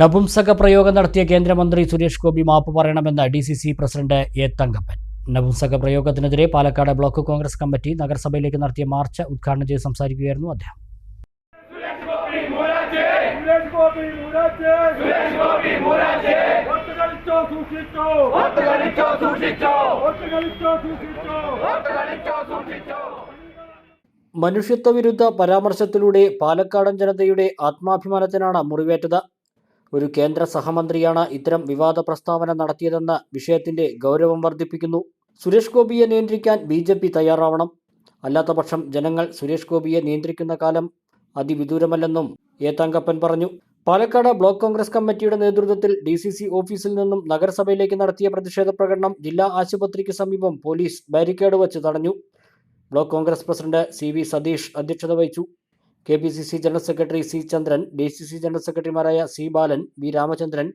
നപുംസക പ്രയോഗം നടത്തിയ കേന്ദ്രമന്ത്രി സുരേഷ് ഗോപി മാപ്പ് പറയണമെന്ന് D C C president A Thangappan. നപുംസക പ്രയോഗത്തിനെതിരെ പാലക്കാട് ബ്ലോക്ക് കോൺഗ്രസ് കമ്മിറ്റി നഗരസഭയിലേക്ക് നടത്തിയ മാർച്ച് ഉദ്ഘാടനം ചെയ്ത് സംസാരിക്കുകയായിരുന്നു അദ്ദേഹം. മനുഷ്യത്വ വിരുദ്ധ പരാമർശത്തിലൂടെ പാലക്കാടൻ ജനതയുടെ ആത്മാഭിമാനത്തിനാണ് മുറിവേറ്റത്. ഒരു കേന്ദ്ര സഹമന്ത്രിയാണ് ഇത്തരം വിവാദ പ്രസ്താവന നടത്തിയതെന്ന വിഷയത്തിന്റെ ഗൗരവം വർദ്ധിപ്പിക്കുന്നു. സുരേഷ് ഗോപിയെ നിയന്ത്രിക്കാൻ ബി ജെ പി തയ്യാറാവണം. അല്ലാത്തപക്ഷം ജനങ്ങൾ സുരേഷ് ഗോപിയെ നിയന്ത്രിക്കുന്ന കാലം അതിവിദൂരമല്ലെന്നും ഏത്താങ്കപ്പൻ പറഞ്ഞു. പാലക്കാട് ബ്ലോക്ക് കോൺഗ്രസ് കമ്മിറ്റിയുടെ നേതൃത്വത്തിൽ ഡി സി സി ഓഫീസിൽ നിന്നും നഗരസഭയിലേക്ക് നടത്തിയ പ്രതിഷേധ പ്രകടനം ജില്ലാ ആശുപത്രിക്ക് സമീപം പോലീസ് ബാരിക്കേഡ് വച്ച് തടഞ്ഞു. Block Congress president C V Satheesh അധ്യക്ഷത വഹിച്ചു. K P C C general secretary C Chandran D C C general സെക്രട്ടറിമാരായ C Balan V Ramachandran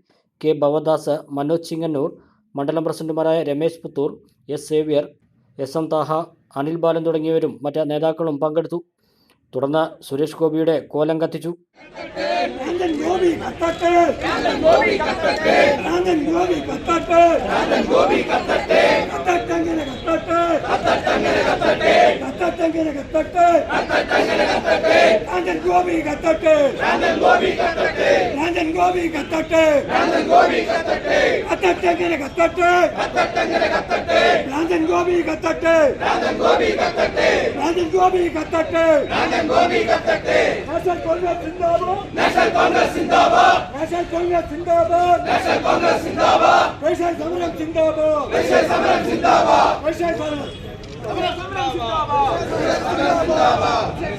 K Bhavadas Manoj Chingannur മണ്ഡലം പ്രസിഡന്റുമാരായ Ramesh Puthur S Xavier S M Thaha Anil Balan തുടങ്ങിയവരും മറ്റ് നേതാക്കളും പങ്കെടുത്തു. തുടർന്ന് സുരേഷ് ഗോപിയുടെ കോലം കത്തിച്ചു. കാന്തൻ ഗോപി കത്തട്ടെ. കാന്തൻ കത്തട്ടെ. കത്തട്ടെ. കത്തട്ടെ. കത്തട്ടെ. കത്തട്ടെ. കത്തട്ടെ. കത്തട്ടെ ഗോപി കത്തട്ടെ. കാന്തൻ ഗോപി കത്തട്ടെ. കാന്തൻ ഗോപി കത്തട്ടെ. കത്തട്ടെങ്ങനെ കത്തട്ടെ കത്തട്ടെങ്ങനെ കത്തട്ടെ കാന്തൻ ഗോപി കത്തട്ടെ. കാന്തൻ ഗോപി കത്തട്ടെ. കാന്തൻ ഗോപി കത്തട്ടെ കാന്തൻ ഗോപി കത്തട്ടെ നാഷണൽ കോൺഗ്രസ് സിന്ദാബാദ്. നാഷണൽ കോൺഗ്രസ് സിന്ദാബാദ്. നാഷണൽ കോൺഗ്രസ് സിന്ദാബാദ് നാഷണൽ കോൺഗ്രസ് സിന്ദാബാദ് ദേശീയ സമരം സിന്ദാബാദ്. ദേശീയ സമരം സിന്ദാബാദ്. ദേശീയ സമരം സമരം സിന്ദാബാദ് ദേശീയ